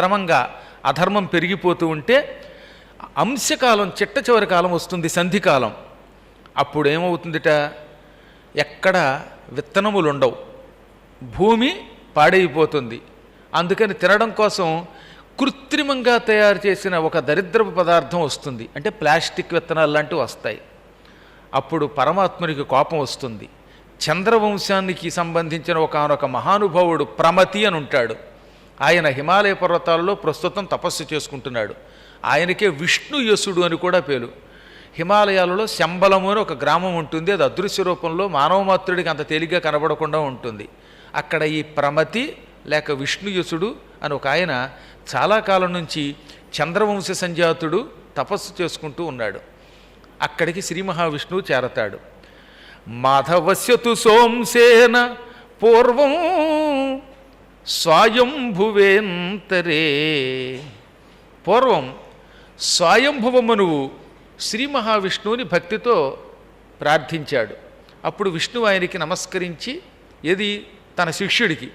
క్రమంగా అధర్మం పెరిగిపోతూ ఉంటే అంశకాలం చిట్ట చివరి కాలం వస్తుంది సంధికాలం. అప్పుడు ఏమవుతుందిట? ఎక్కడ విత్తనములు ఉండవు భూమి పాడైపోతుంది. అందుకని తినడం కోసం కృత్రిమంగా తయారు చేసిన ఒక దరిద్రపు పదార్థం వస్తుంది. అంటే ప్లాస్టిక్ విత్తనాలు లాంటివి వస్తాయి. అప్పుడు పరమాత్మునికి కోపం వస్తుంది. చంద్రవంశానికి సంబంధించిన ఒకనొక మహానుభావుడు ప్రమతి అని ఉంటాడు. ఆయన హిమాలయ పర్వతాల్లో ప్రస్తుతం తపస్సు చేసుకుంటున్నాడు. ఆయనకే విష్ణు యసుడు అని కూడా పేరు. హిమాలయాలలో శంబలము అని ఒక గ్రామం ఉంటుంది. అది అదృశ్య రూపంలో మానవమాత్రుడికి అంత తేలిగ్గా కనబడకుండా ఉంటుంది. అక్కడ ఈ ప్రమతి లేక విష్ణుయసుడు అని ఒక ఆయన చాలా కాలం నుంచి చంద్రవంశ సంజాతుడు తపస్సు చేసుకుంటూ ఉన్నాడు. అక్కడికి శ్రీ మహావిష్ణువు చేరతాడు. మాధవస్యతు సోంసేన పూర్వం స్వయంభువేంతరే. పూర్వం స్వయంభువమనువు శ్రీ మహావిష్ణువుని భక్తితో ప్రార్థించాడు. అప్పుడు విష్ణువు ఆయనకి నమస్కరించి ఏది? తన శిష్యుడికి.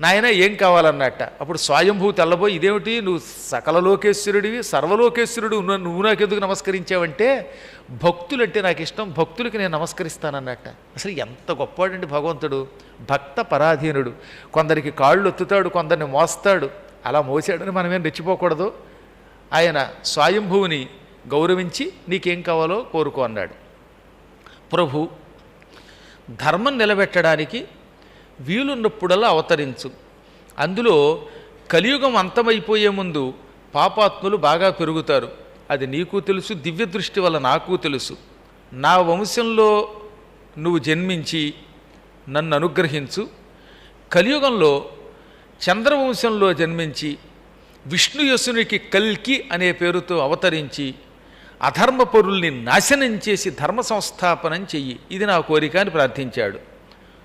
నాయన ఏం కావాలన్నట్ట? అప్పుడు స్వయంభూ తెల్లబోయి ఇదేమిటి? నువ్వు సకల లోకేశ్వరుడివి సర్వలోకేశ్వరుడు నువ్వు నాకెందుకు నమస్కరించావంటే భక్తులంటే నాకు ఇష్టం భక్తులకి నేను నమస్కరిస్తానన్నట్ట. అసలు ఎంత గొప్పవాడండి భగవంతుడు. భక్త పరాధీనుడు. కొందరికి కాళ్ళు ఒత్తుతాడు కొందరిని మోస్తాడు. అలా మోసాడని మనమేం రెచ్చిపోకూడదు. ఆయన స్వయంభువుని గౌరవించి నీకేం కావాలో కోరుకో అన్నాడు. ప్రభు ధర్మం నిలబెట్టడానికి వీలున్నప్పుడల్లా అవతరించు. అందులో కలియుగం అంతమైపోయే ముందు పాపాత్ములు బాగా పెరుగుతారు. అది నీకు తెలుసు దివ్య దృష్టి వల్ల నాకు తెలుసు. నా వంశంలో నువ్వు జన్మించి నన్ను అనుగ్రహించు. కలియుగంలో చంద్రవంశంలో జన్మించి విష్ణుయసునికి కల్కి అనే పేరుతో అవతరించి అధర్మపరుల్ని నాశనం చేసి ధర్మ సంస్థాపనం చెయ్యి. ఇది నా కోరిక అని ప్రార్థించాడు.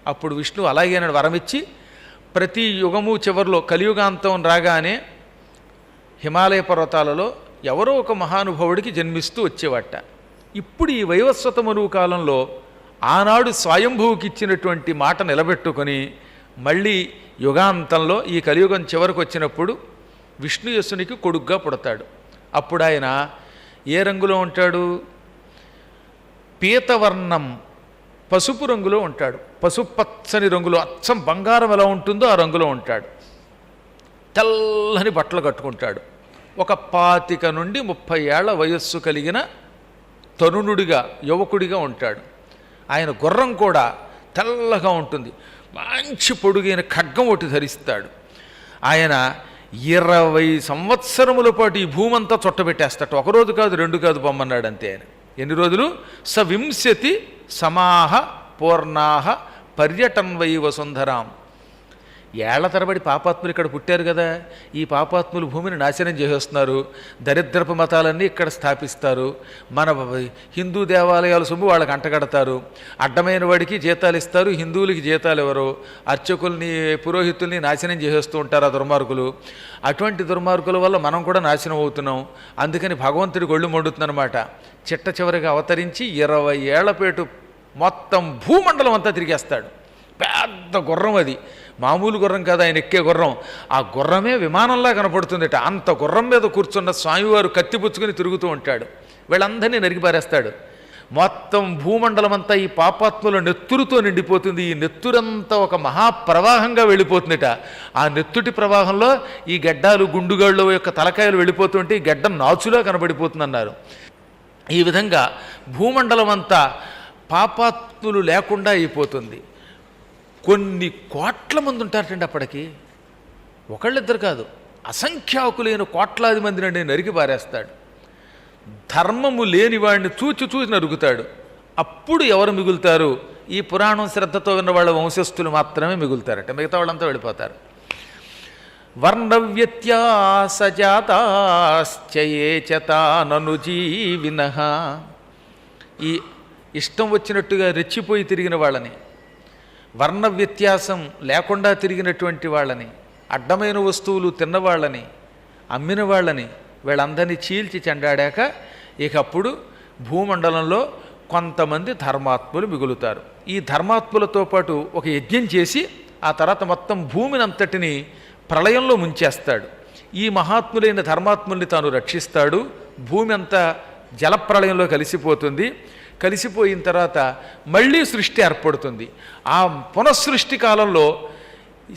అప్పుడు విష్ణు అలాగే నాడు వరమిచ్చి ప్రతి యుగము చివరిలో కలియుగాంతం రాగానే హిమాలయ పర్వతాలలో ఎవరో ఒక మహానుభావుడికి జన్మిస్తూ వచ్చేవాట. ఇప్పుడు ఈ వైవస్వత మరువు కాలంలో ఆనాడు స్వయంభువుకి ఇచ్చినటువంటి మాట నిలబెట్టుకొని మళ్ళీ యుగాంతంలో ఈ కలియుగం చివరకు వచ్చినప్పుడు విష్ణుయస్సునికి కొడుగ్గా పుడతాడు. అప్పుడు ఆయన ఏ రంగులో ఉంటాడు? పీతవర్ణం పసుపు రంగులో ఉంటాడు. పసుపు పచ్చని రంగులో అచ్చం బంగారం ఎలా ఉంటుందో ఆ రంగులో ఉంటాడు. తెల్లని బట్టలు కట్టుకుంటాడు. ఒక పాతిక నుండి ముప్పై ఏళ్ళ వయస్సు కలిగిన తరుణుడిగా యువకుడిగా ఉంటాడు. ఆయన గుర్రం కూడా తెల్లగా ఉంటుంది. మంచి పొడుగైన ఖడ్గం ఒకటి ధరిస్తాడు. ఆయన ఇరవై సంవత్సరముల పాటు ఈ భూమంతా చుట్టబెట్టేస్తాడు. ఒకరోజు కాదు రెండు కాదు బొమ్మన్నాడు అంతే ఆయన. ఎన్ని రోజులు? సవింశతి సమాహ పూర్ణాహ పర్యటన్వై వసుంధరాం. ఏళ్ళ తరబడి పాపాత్ములు ఇక్కడ పుట్టారు కదా. ఈ పాపాత్ములు భూమిని నాశనం చేసేస్తున్నారు. దరిద్రపు మతాలన్నీ ఇక్కడ స్థాపిస్తారు. మన హిందూ దేవాలయాల సొమ్ము వాళ్ళకి అంటగడతారు. అడ్డమైన వాడికి జీతాలు ఇస్తారు. హిందువులకి జీతాలు ఎవరు అర్చకుల్ని పురోహితుల్ని నాశనం చేసేస్తూ ఉంటారు ఆ దుర్మార్గులు. అటువంటి దుర్మార్గుల వల్ల మనం కూడా నాశనం అవుతున్నాం. అందుకని భగవంతుడి గొళ్ళు మండుతుందన్నమాట. చిట్ట చివరిగా అవతరించి ఇరవై ఏళ్ళపేటు మొత్తం భూమండలం అంతా తిరిగేస్తాడు. పెద్ద గుర్రం అది. మామూలు గుర్రం కాదు ఆయన ఎక్కే గుర్రం. ఆ గుర్రమే విమానంలా కనపడుతుందట. అంత గుర్రం మీద కూర్చున్న స్వామివారు కత్తిపుచ్చుకొని తిరుగుతూ ఉంటాడు. వీళ్ళందరినీ నరికిపారేస్తాడు. మొత్తం భూమండలం అంతా ఈ పాపాత్ముల నెత్తురుతో నిండిపోతుంది. ఈ నెత్తురంతా ఒక మహాప్రవాహంగా వెళ్ళిపోతుందట. ఆ నెత్తుటి ప్రవాహంలో ఈ గడ్డాలు గుండుగాళ్ళు యొక్క తలకాయలు వెళ్ళిపోతుంటే ఈ గడ్డం నాచులా కనబడిపోతుందన్నారు. ఈ విధంగా భూమండలం అంతా పాపాత్ములు లేకుండా అయిపోతుంది. కొన్ని కోట్ల మంది ఉంటారటండి అప్పటికి. ఒకళ్ళిద్దరు కాదు అసంఖ్యాకులైన కోట్లాది మంది నుండి నరికి పారేస్తాడు. ధర్మము లేని వాడిని చూచి చూచి నరుగుతాడు. అప్పుడు ఎవరు మిగులుతారు? ఈ పురాణం శ్రద్ధతో విన్న వాళ్ళ వంశస్థులు మాత్రమే మిగులుతారట. మిగతా వాళ్ళంతా వెళ్ళిపోతారు. వర్ణవ్యత్యాసజాతాశ్చయే జీవిన. ఈ ఇష్టం వచ్చినట్టుగా రెచ్చిపోయి తిరిగిన వాళ్ళని వర్ణ వ్యత్యాసం లేకుండా తిరిగినటువంటి వాళ్ళని అడ్డమైన వస్తువులు తిన్నవాళ్ళని అమ్మిన వాళ్ళని వీళ్ళందరినీ చీల్చి చెండాడాక ఇకప్పుడు భూమండలంలో కొంతమంది ధర్మాత్ములు మిగులుతారు. ఈ ధర్మాత్ములతో పాటు ఒక యజ్ఞం చేసి ఆ తర్వాత మొత్తం భూమిని అంతటిని ప్రళయంలో ముంచేస్తాడు. ఈ మహాత్ములైన ధర్మాత్ముల్ని తాను రక్షిస్తాడు. భూమి అంతా జలప్రళయంలో కలిసిపోతుంది. కలిసిపోయిన తర్వాత మళ్ళీ సృష్టి ఏర్పడుతుంది. ఆ పునఃసృష్టి కాలంలో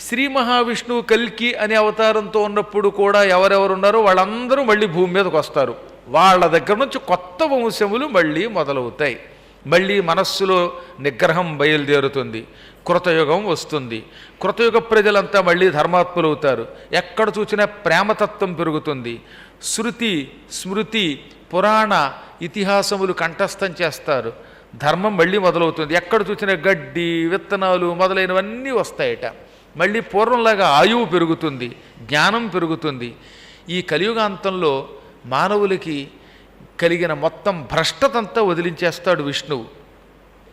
శ్రీ మహావిష్ణువు కల్కి అనే అవతారంతో ఉన్నప్పుడు కూడా ఎవరెవరు ఉన్నారో వాళ్ళందరూ మళ్ళీ భూమి మీదకి వస్తారు. వాళ్ళ దగ్గర నుంచి కొత్త వంశములు మళ్ళీ మొదలవుతాయి. మళ్ళీ మనస్సులో నిగ్రహం బయలుదేరుతుంది. కృతయుగం వస్తుంది. కృతయుగ ప్రజలంతా మళ్ళీ ధర్మాత్ములు అవుతారు. ఎక్కడ చూసినా ప్రేమతత్వం పెరుగుతుంది. శృతి స్మృతి పురాణ ఇతిహాసములు కంఠస్థం చేస్తారు. ధర్మం మళ్ళీ మొదలవుతుంది. ఎక్కడ చూసినా గడ్డి విత్తనాలు మొదలైనవన్నీ వస్తాయట. మళ్ళీ పూర్వంలాగా ఆయువు పెరుగుతుంది జ్ఞానం పెరుగుతుంది. ఈ కలియుగాంతంలో మానవులకి కలిగిన మొత్తం భ్రష్టతంతా వదిలించేస్తాడు విష్ణువు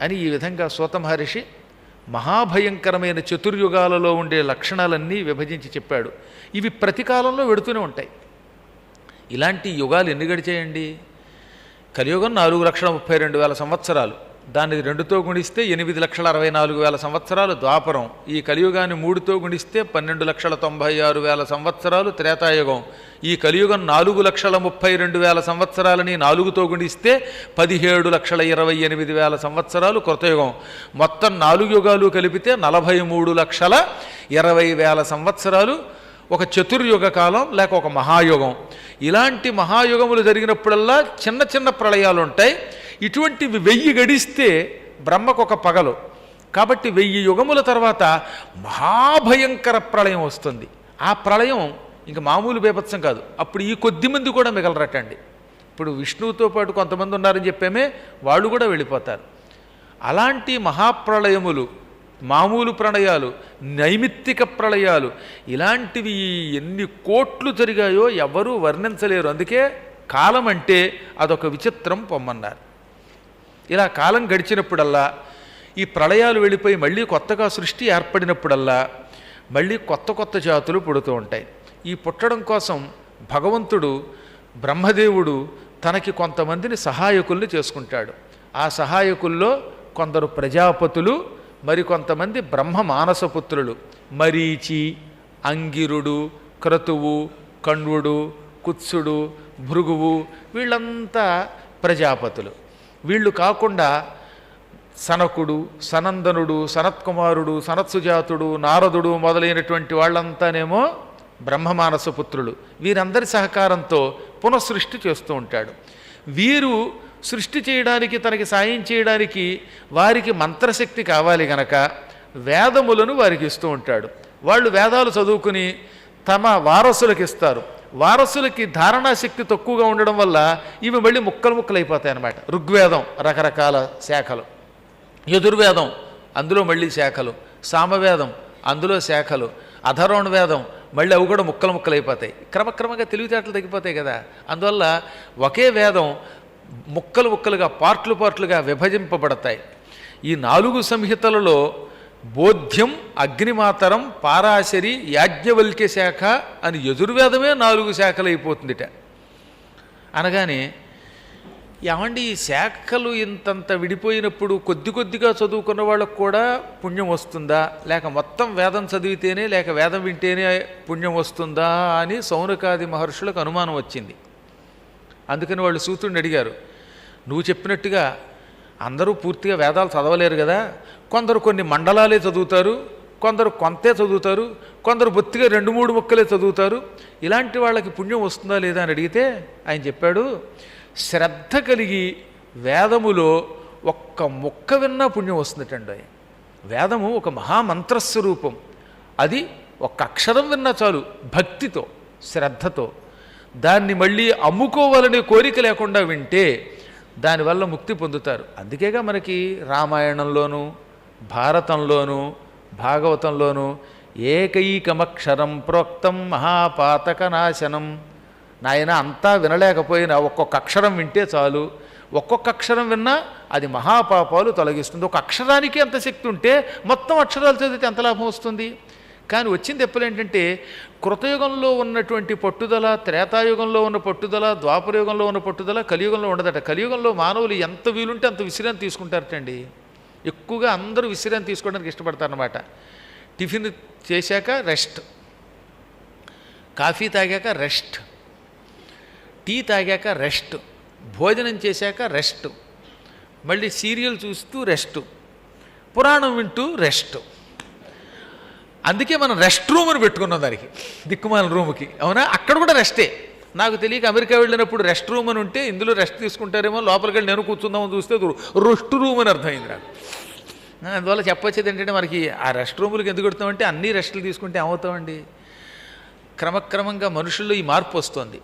అని ఈ విధంగా సూతమహర్షి మహాభయంకరమైన చతుర్యుగాలలో ఉండే లక్షణాలన్నీ విభజించి చెప్పాడు. ఇవి ప్రతి కాలంలో వెడుతూనే ఉంటాయి. ఇలాంటి యుగాలు ఎన్ని గడిచేయండి? కలియుగం నాలుగు లక్షల ముప్పై రెండు వేల సంవత్సరాలు. దాన్ని రెండుతో గుణిస్తే ఎనిమిది లక్షల అరవై నాలుగు వేల సంవత్సరాలు ద్వాపరం. ఈ కలియుగాన్ని మూడుతో గుణిస్తే పన్నెండు లక్షల తొంభై ఆరు వేల సంవత్సరాలు త్రేతాయుగం. ఈ కలియుగం నాలుగు లక్షల ముప్పై రెండు వేల సంవత్సరాలని నాలుగుతో గుణిస్తే పదిహేడు లక్షల ఇరవై ఎనిమిది వేల సంవత్సరాలు కృతయుగం. మొత్తం నాలుగు యుగాలు కలిపితే నలభై మూడు లక్షల ఇరవై వేల సంవత్సరాలు. ఒక చతుర్యుగ కాలం లేక ఒక మహాయుగం. ఇలాంటి మహాయుగములు జరిగినప్పుడల్లా చిన్న చిన్న ప్రళయాలు ఉంటాయి ఇటువంటివి వెయ్యి గడిస్తే బ్రహ్మకు ఒక పగలు. కాబట్టి వెయ్యి యుగముల తర్వాత మహాభయంకర ప్రళయం వస్తుంది. ఆ ప్రళయం ఇంక మామూలు బీభత్సం కాదు. అప్పుడు ఈ కొద్ది మంది కూడా మిగలరటండి. ఇప్పుడు విష్ణువుతో పాటు కొంతమంది ఉన్నారని చెప్పామే వాళ్ళు కూడా వెళ్ళిపోతారు. అలాంటి మహాప్రళయములు మామూలు ప్రణయాలు నైమిత్తిక ప్రళయాలు ఇలాంటివి ఎన్ని కోట్లు జరిగాయో ఎవరూ వర్ణించలేరు. అందుకే కాలం అంటే అదొక విచిత్రం పొమ్మన్నారు. ఇలా కాలం గడిచినప్పుడల్లా ఈ ప్రళయాలు వెళ్ళిపోయి మళ్ళీ కొత్తగా సృష్టి ఏర్పడినప్పుడల్లా మళ్ళీ కొత్త కొత్త జాతులు పుడుతూ ఉంటాయి. ఈ పుట్టడం కోసం భగవంతుడు బ్రహ్మదేవుడు తనకి కొంతమందిని సహాయకుల్ని చేసుకుంటాడు. ఆ సహాయకుల్లో కొందరు ప్రజాపతులు మరికొంతమంది బ్రహ్మ మానసపుత్రులు. మరీచి అంగిరుడు క్రతువు కణ్వుడు కుత్సుడు భృగువు వీళ్ళంతా ప్రజాపతులు. వీళ్ళు కాకుండా సనకుడు సనందనుడు సనత్కుమారుడు సనత్సుజాతుడు నారదుడు మొదలైనటువంటి వాళ్ళంతానేమో బ్రహ్మమానస పుత్రులు వీరందరి సహకారంతో పునఃసృష్టి చేస్తూ ఉంటాడు. వీరు సృష్టి చేయడానికి తనకి సాయం చేయడానికి వారికి మంత్రశక్తి కావాలి గనక వేదములను వారికి ఇస్తూ ఉంటాడు. వాళ్ళు వేదాలు చదువుకుని తమ వారసులకు ఇస్తారు. వారసులకి ధారణా శక్తి తక్కువగా ఉండడం వల్ల ఇవి మళ్ళీ ముక్కలు ముక్కలు అయిపోతాయి అన్నమాట. ఋగ్వేదం రకరకాల శాఖలు. యజుర్వేదం అందులో మళ్ళీ శాఖలు. సామవేదం అందులో శాఖలు. అధరోణ వేదం మళ్ళీ అవి కూడా ముక్కలు ముక్కలు అయిపోతాయి క్రమక్రమంగా తెలివితేటలు తగ్గిపోతాయి కదా. అందువల్ల ఒకే వేదం ముక్కలు ముక్కలుగా పార్ట్లు పార్ట్లుగా విభజింపబడతాయి. ఈ నాలుగు సంహితలలో బోధ్యం అగ్నిమాతరం పారాశరి యాజ్ఞవల్క్య శాఖ అని యజుర్వేదమే నాలుగు శాఖలు అయిపోతుందిట. అనగానే ఏమండి ఈ శాఖలు ఇంతంత విడిపోయినప్పుడు కొద్ది కొద్దిగా చదువుకున్న వాళ్ళకు కూడా పుణ్యం వస్తుందా? లేక మొత్తం వేదం చదివితేనే లేక వేదం వింటేనే పుణ్యం వస్తుందా అని సౌనకాది మహర్షులకు అనుమానం వచ్చింది. అందుకని వాళ్ళు సూతుడిని అడిగారు నువ్వు చెప్పినట్టుగా అందరూ పూర్తిగా వేదాలు చదవలేరు కదా కొందరు కొన్ని మండలాలే చదువుతారు కొందరు కొంతే చదువుతారు కొందరు బొత్తిగా రెండు మూడు ముక్కలే చదువుతారు ఇలాంటి వాళ్ళకి పుణ్యం వస్తుందా లేదా అని అడిగితే ఆయన చెప్పాడు శ్రద్ధ కలిగి వేదములో ఒక్క ముక్క విన్నా పుణ్యం వస్తుందటండి వేదము ఒక మహామంత్రస్వరూపం. అది ఒక్క అక్షరం విన్నా చాలు భక్తితో శ్రద్ధతో దాన్ని మళ్ళీ అమ్ముకోవాలనే కోరిక లేకుండా వింటే దానివల్ల ముక్తి పొందుతారు. అందుకేగా మనకి రామాయణంలోనూ భారతంలోనూ భాగవతంలోనూ ఏకైకమక్షరం ప్రోక్తం మహాపాతక నాశనం నాయన అంతా వినలేకపోయినా ఒక్కొక్క అక్షరం వింటే చాలు. ఒక్కొక్క అక్షరం విన్నా అది మహాపాపాలు తొలగిస్తుంది. ఒక అక్షరానికి ఎంత శక్తి ఉంటే మొత్తం అక్షరాలు చదివితే ఎంత లాభం వస్తుంది? కానీ వచ్చింది ఎప్పుడు ఏంటంటే కృతయుగంలో ఉన్నటువంటి పట్టుదల త్రేతాయుగంలో ఉన్న పట్టుదల ద్వాపరయుగంలో ఉన్న పట్టుదల కలియుగంలో ఉండదట. కలియుగంలో మానవులు ఎంత వీలుంటే అంత విశ్రాంతి తీసుకుంటారటండి. ఎక్కువగా అందరూ విశ్రాంతి తీసుకోవడానికి ఇష్టపడతారనమాట టిఫిన్ చేశాక రెస్ట్. కాఫీ తాగాక రెస్ట్. టీ తాగాక రెస్ట్. భోజనం చేశాక రెస్ట్. మళ్ళీ సీరియల్ చూస్తూ రెస్ట్. పురాణం వింటూ రెస్ట్. అందుకే మనం రెస్ట్ రూమ్ అని పెట్టుకున్నాం దానికి దిక్కుమాల రూమ్కి. అవునా? అక్కడ కూడా రెస్టే నాకు తెలియక అమెరికా వెళ్ళినప్పుడు రెస్ట్ రూమ్ అని ఉంటే ఇందులో రెస్ట్ తీసుకుంటారేమో లోపలికి వెళ్ళి నేను కూర్చుందామని చూస్తే రెస్ట్ రూమ్ అని అర్థమైంది నాకు. అందువల్ల చెప్పొచ్చేది ఏంటంటే మనకి ఆ రెస్ట్ రూములకు ఎందుకు పెడతామంటే అన్ని రెస్టులు తీసుకుంటే ఏమవుతామండి? క్రమక్రమంగా మనుషుల్లో ఈ మార్పు వస్తుంది.